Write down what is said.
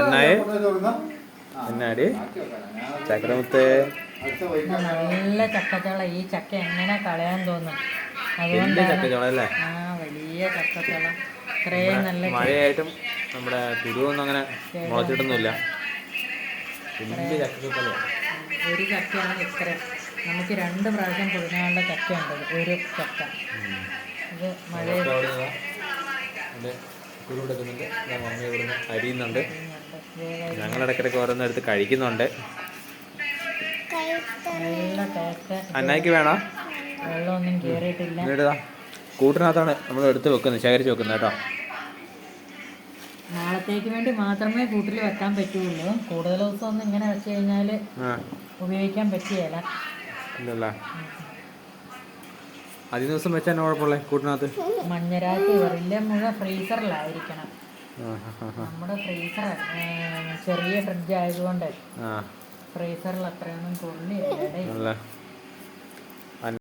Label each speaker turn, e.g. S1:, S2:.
S1: എന്നായി എന്നാടി? ചക്രമുത്തേ.
S2: നല്ല ചക്കച്ചോള. ഈ ചക്ക എങ്ങനെ കളയാൻ തോന്നും? അതുകൊണ്ടാണ്
S1: ചക്കച്ചോള അല്ലേ
S2: ആ വലിയ ചക്കച്ചോള. ഇത്രയും നല്ല
S1: മഴയായിട്ടും നമ്മുടെ തിരുവൊന്നും അങ്ങനെ മുളച്ചിട്ടൊന്നുമില്ല.
S2: ഒരു ചക്കയാണ് ഇത്ര നമുക്ക് രണ്ട് പ്രാവശ്യം പുഴുങ്ങാനുള്ള ചക്ക. ഉണ്ടത് ഒരു ചക്ക ഇത്. മഴ
S1: കുരുടെക്കുന്നുണ്ട് മമ്മി ഇവിടുന്ന് അരിയുന്നുണ്ട്. ഞങ്ങൾ ഇടയ്ക്കിടയ്ക്ക് ഓരോന്നും എടുത്ത് കഴിക്കുന്നുണ്ട്. അന്നായിക്ക് വേണോ? എന്നിട്ടാ കൂട്ടിനകത്താണ് നമ്മൾ എടുത്ത് വെക്കുന്നത് ശേഖരിച്ച് വെക്കുന്നത് കേട്ടോ.
S2: നാളത്തേക്ക് വേണ്ടി മാത്രമേ കൂട്ടിൽ വെക്കാൻ പറ്റുള്ളൂ. കൂടുതൽ ദിവസം ഒന്നും ഇങ്ങനെ വെച്ച് കഴിഞ്ഞാൽ ഉപയോഗിക്കാൻ പറ്റിയല്ല
S1: ഇല്ലല്ല? അധിക ദിവസം വെച്ചാൽ കുഴപ്പമില്ലേ കൂട്ടിനകത്ത്?
S2: മഞ്ഞരാത്തി വരില്ല മുഴുവൻ ഫ്രീസറിലായിരിക്കണം. നമ്മുടെ ഫ്രീസർ ചെറിയ ഫ്രിഡ്ജ് ആയതുകൊണ്ട് ഫ്രീസറിൽ അത്രയൊന്നും തുള്ളി
S1: നല്ല